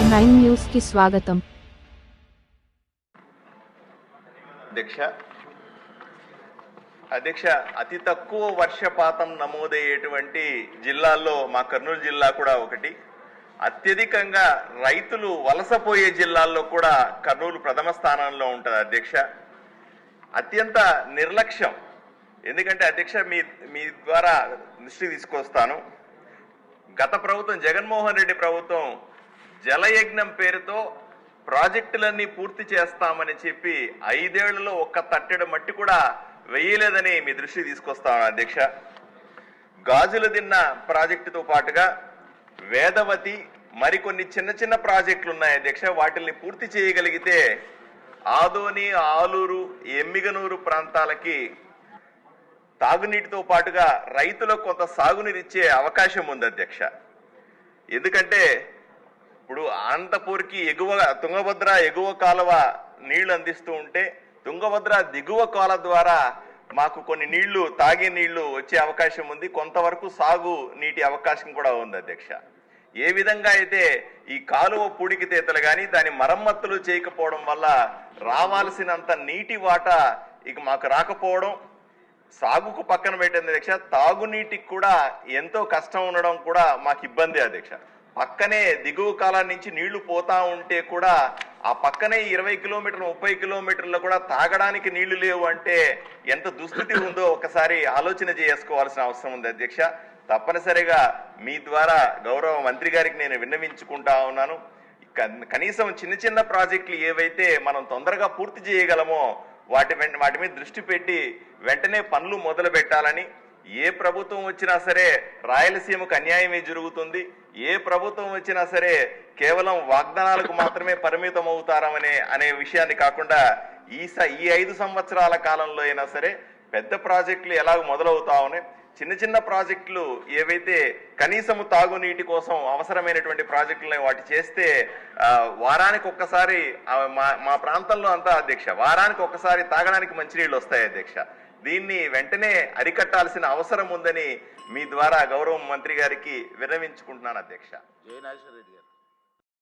Nine న్యూస్కి స్వాగతం. అధ్యక్ష అధ్యక్ష అతి తక్కువ వర్షపాతం నమోదయ్యేటువంటి జిల్లాల్లో మా కర్నూలు జిల్లా కూడా ఒకటి. అత్యధికంగా రైతులు వలసపోయే జిల్లాల్లో కూడా కర్నూలు ప్రథమ స్థానంలో ఉంటుంది అధ్యక్ష. అత్యంత నిర్లక్ష్యం. ఎందుకంటే అధ్యక్ష మీ మీ ద్వారా దృష్టికి తీసుకొస్తాను. గత ప్రభుత్వం జగన్మోహన్ రెడ్డి ప్రభుత్వం జలయజ్ఞం పేరుతో ప్రాజెక్టులన్నీ పూర్తి చేస్తామని చెప్పి ఐదేళ్ళలో ఒక్క తట్టెడు మట్టి కూడా వేయలేదని మీ దృష్టి తీసుకొస్తాను అధ్యక్ష. గాజులు తిన్న ప్రాజెక్టుతో పాటుగా వేదవతి మరికొన్ని చిన్న చిన్న ప్రాజెక్టులు ఉన్నాయి అధ్యక్ష. వాటిల్ని పూర్తి చేయగలిగితే ఆదోని ఆలూరు ఎమ్మిగనూరు ప్రాంతాలకి తాగునీటితో పాటుగా రైతులకు కొంత సాగునీరిచ్చే అవకాశం ఉంది అధ్యక్ష. ఎందుకంటే ఇప్పుడు అనంతపూర్కి ఎగువ తుంగభద్ర ఎగువ కాలువ నీళ్ళు అందిస్తూ ఉంటే తుంగభద్ర దిగువ కాల ద్వారా మాకు కొన్ని నీళ్ళు తాగే నీళ్ళు వచ్చే అవకాశం ఉంది. కొంతవరకు సాగు నీటి అవకాశం కూడా ఉంది అధ్యక్ష. ఏ విధంగా అయితే ఈ కాలువ పూడికితేతలు కానీ దాని మరమ్మతులు చేయకపోవడం వల్ల రావాల్సినంత నీటి వాటా ఇక మాకు రాకపోవడం సాగుకు పక్కన పెట్టింది అధ్యక్ష. తాగునీటికి కూడా ఎంతో కష్టం ఉండడం కూడా మాకు ఇబ్బంది అధ్యక్ష. పక్కనే దిగువ కాలం నుంచి నీళ్ళు పోతా ఉంటే కూడా ఆ పక్కనే ఇరవై కిలోమీటర్లు ముప్పై కిలోమీటర్లు కూడా తాగడానికి నీళ్ళు లేవు అంటే ఎంత దుస్థితి ఉందో ఒకసారి ఆలోచన చేసుకోవాల్సిన అవసరం ఉంది అధ్యక్ష. తప్పనిసరిగా మీ ద్వారా గౌరవ మంత్రి గారికి నేను విన్నవించుకుంటా ఉన్నాను. కనీసం చిన్న చిన్న ప్రాజెక్టులు ఏవైతే మనం తొందరగా పూర్తి చేయగలమో వాటి వెంట వాటి మీద దృష్టి పెట్టి వెంటనే పనులు మొదలు పెట్టాలని ఏ ప్రభుత్వం వచ్చినా సరే రాయలసీమకు అన్యాయమే జరుగుతుంది. ఏ ప్రభుత్వం వచ్చినా సరే కేవలం వాగ్దానాలకు మాత్రమే పరిమితం అవుతారమనే అనే విషయాన్ని కాకుండా ఈ స ఈ ఐదు సంవత్సరాల కాలంలో అయినా సరే పెద్ద ప్రాజెక్టులు ఎలాగ మొదలవుతా ఉన్నాయి. చిన్న చిన్న ప్రాజెక్టులు ఏవైతే కనీసము తాగునీటి కోసం అవసరమైనటువంటి ప్రాజెక్టులని వాటి చేస్తే వారానికి ఒక్కసారి మా మా ప్రాంతంలో అంతా అధ్యక్ష వారానికి ఒక్కసారి తాగడానికి మంచినీళ్ళు వస్తాయి అధ్యక్ష. దీన్ని వెంటనే అరికట్టాల్సిన అవసరం ఉందని మీ ద్వారా గౌరవ మంత్రి గారికి విన్నవించుకుంటున్నాను అధ్యక్ష. జయనాగేశ్వర రెడ్డి గారు.